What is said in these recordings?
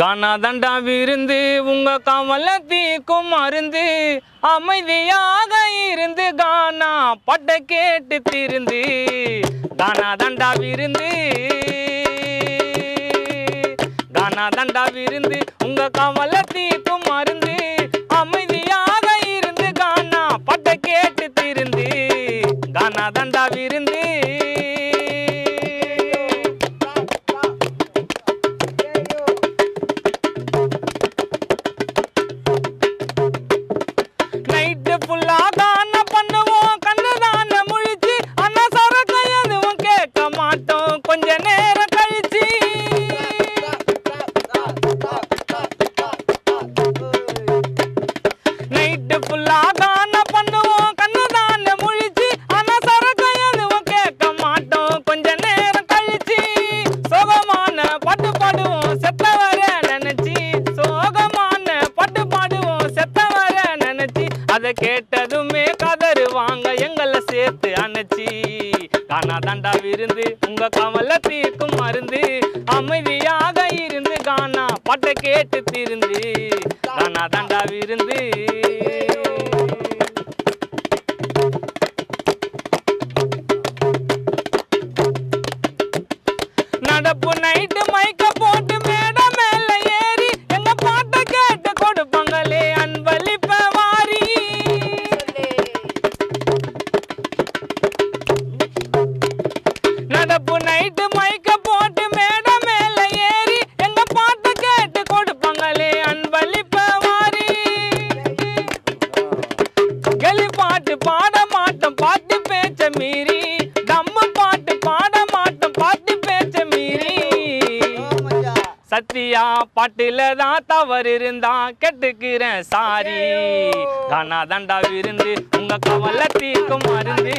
கானா தண்டா விருந்து உங்க கமல தீக்கும் மருந்து அமைதியாக இருந்து கானா பட்ட கேட்டு திருந்து. கானா தண்டா விருந்து கானா தண்டா விருந்து உங்க கமல தீக்கும் மருந்து அமைதியாக இருந்து கானா பட்ட கேட்டு திருந்து. கானா தண்டா விருந்து நைட்டு தான பண்ணுவோம் கண்ணு தான முழிச்சு அண்ணா சரக்கு எதுவும் கேட்க மாட்டோம். கொஞ்ச நேரம் எங்களை அணைச்சி. காணா தண்டா விருந்து உங்க கவலை தீர்க்கும் மருந்து. அமைதியாக இருந்து காணா பட்டை கேட்டு திருந்து. காணா தண்டா விருந்து. நடப்பு நைட்டு மைக்க போட்டு நைட்டு மைக்க போட்டு மேடம் மேல ஏறி எங்க பாட்டு கேட்டு கொடுப்பாங்களே அன்பளிப்ப வாரி. பாட்டு பாட மாட்டோம் பாட்டு பேச்ச மீறி. தம்மு பாட்டு பாட மாட்டோம் பாட்டு பேச்ச மீறி. சத்தியா பாட்டுல தான் தவறு இருந்தா கெட்டுக்கிறேன் சாரி. கானா தண்டா விருந்து உங்க கவலை தீர்க்கும் மருந்து.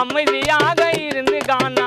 அமைதியாக இருந்து கானா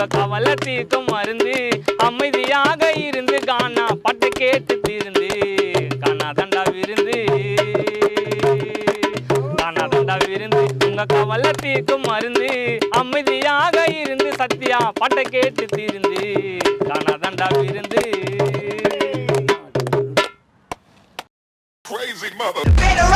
உங்க கவலை தீர்க்கும் மருந்து. அமைதியாக இருந்து கானா பாட்டு கேட்டு திருந்து. கானா தண்டா விருந்து. கானா தண்டா விருந்து. உங்க கவலை தீர்க்கும் மருந்து. அமைதியாக இருந்து சத்தியா பாட்டை கேட்டு திருந்து. கானா தண்டா விருந்து. Crazy mother.